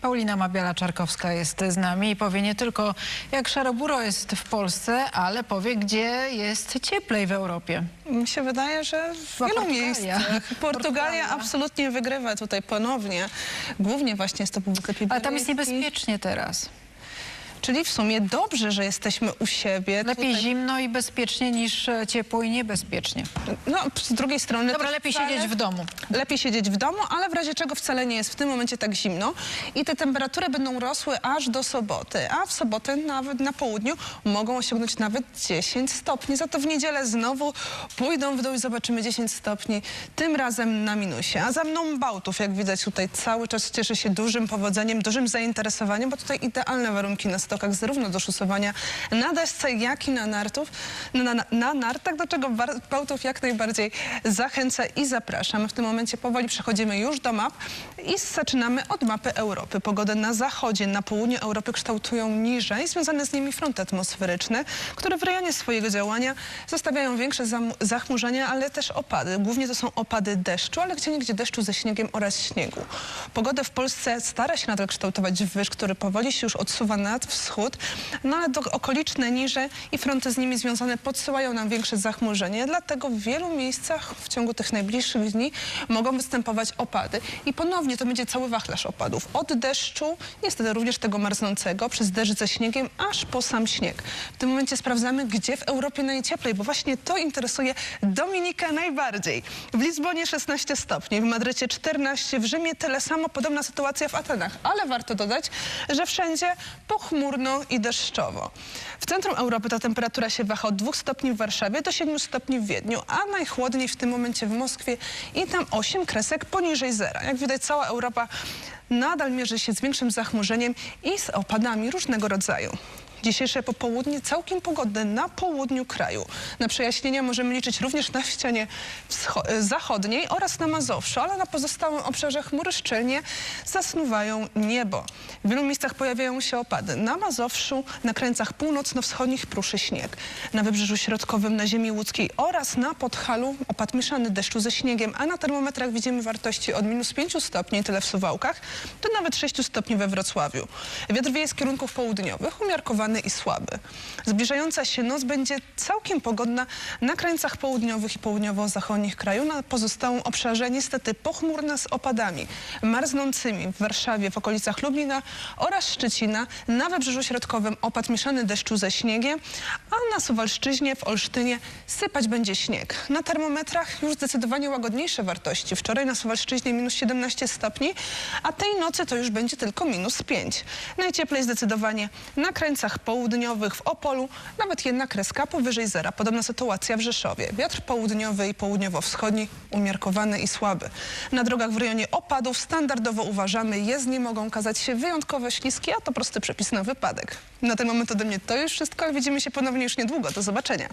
Paulina Mabiela-Czarkowska jest z nami i powie nie tylko jak szaroburo jest w Polsce, ale powie gdzie jest cieplej w Europie. Mi się wydaje, że w wielu Portugalia. miejscach Portugalia, Portugalia. absolutnie wygrywa tutaj ponownie. Głównie właśnie jest to Półwysep Ale tam jest niebezpiecznie teraz. Czyli w sumie dobrze, że jesteśmy u siebie. Lepiej Tutaj- zimno i bezpiecznie niż e, ciepło i niebezpiecznie. No, z drugiej strony... Dobra, lepiej wcale- siedzieć w domu. Lepiej siedzieć w domu, ale w razie czego wcale nie jest w tym momencie tak zimno. I te temperatury będą rosły aż do soboty, a w sobotę nawet na południu mogą osiągnąć nawet 10 stopni. Za to w niedzielę znowu pójdą w dół i zobaczymy 10 stopni, tym razem na minusie. A za mną Bałtów, jak widać tutaj cały czas cieszy się dużym powodzeniem, dużym zainteresowaniem, bo tutaj idealne warunki na stokach, zarówno do szusowania na desce, jak i na nartów, na, na, na nartach, do czego Bałtów jak najbardziej zachęca i zapraszam. W tym momencie powoli przechodzimy już do map i zaczynamy od mapy Europy. Pogodę na zachodzie, na południu Europy kształtują niżej, związane z nimi fronty atmosferyczne, które w rejonie swojego działania zostawiają większe zachmurzenia, ale też opady. Głównie to są opady deszczu, ale gdzie niegdzie deszczu ze śniegiem oraz śniegu. Pogodę w Polsce stara się nadal kształtować wyż, który powoli się już odsuwa nad wschód, no ale do okoliczne niże i fronty z nimi związane podsyłają nam większe zachmurzenie, dlatego w wielu miejscach w ciągu tych najbliższych dni mogą występować opady. I ponownie to będzie cały wachlarz opadów. Od deszczu, niestety również tego marznącego, przez deszcz ze śniegiem, aż po sam śnieg. W tym momencie sprawdzamy, gdzie w Europie najcieplej, bo właśnie to interesuje Dominikę najbardziej. W Lizbonie 16 stopni, w Madrycie 14, w Rzymie tyle samo, podobna sytuacja w Atenach. Ale warto dodać, że wszędzie pochmurno i deszczowo. W centrum Europy ta temperatura się waha od 2 stopni w Warszawie do 7 stopni w Wiedniu, a najchłodniej w tym momencie w Moskwie i tam 8 kresek poniżej zera. Jak widać cała Europa nadal mierzy się z większym zachmurzeniem i z opadami różnego rodzaju. Dzisiejsze popołudnie całkiem pogodne na południu kraju. Na przejaśnienia możemy liczyć również na ścianie zachodniej oraz na Mazowszu, ale na pozostałym obszarze chmury szczelnie zasnuwają niebo. W wielu miejscach pojawiają się opady. Na Mazowszu, na krańcach północno-wschodnich pruszy śnieg. Na Wybrzeżu Środkowym, na ziemi łódzkiej oraz na Podhalu opad mieszany deszczu ze śniegiem, a na termometrach widzimy wartości od minus 5 stopni, tyle w Suwałkach, do nawet 6 stopni we Wrocławiu. Wiatr wieje z kierunków południowych, umiarkowany i słaby. Zbliżająca się noc będzie całkiem pogodna na krańcach południowych i południowo-zachodnich kraju. Na pozostałym obszarze niestety pochmurna z opadami marznącymi w Warszawie, w okolicach Lublina oraz Szczecina. Na Wybrzeżu Środkowym opad mieszany deszczu ze śniegiem, a na Suwalszczyźnie, w Olsztynie sypać będzie śnieg. Na termometrach już zdecydowanie łagodniejsze wartości. Wczoraj na Suwalszczyźnie minus 17 stopni, a tej nocy to już będzie tylko minus 5. Najcieplej zdecydowanie na krańcach południowych, w Opolu, nawet jedna kreska powyżej zera. Podobna sytuacja w Rzeszowie. Wiatr południowy i południowo-wschodni umiarkowany i słaby. Na drogach w rejonie opadów standardowo uważamy, jezdnie mogą okazać się wyjątkowo śliskie, a to prosty przepis na wypadek. Na ten moment ode mnie to już wszystko, widzimy się ponownie już niedługo. Do zobaczenia.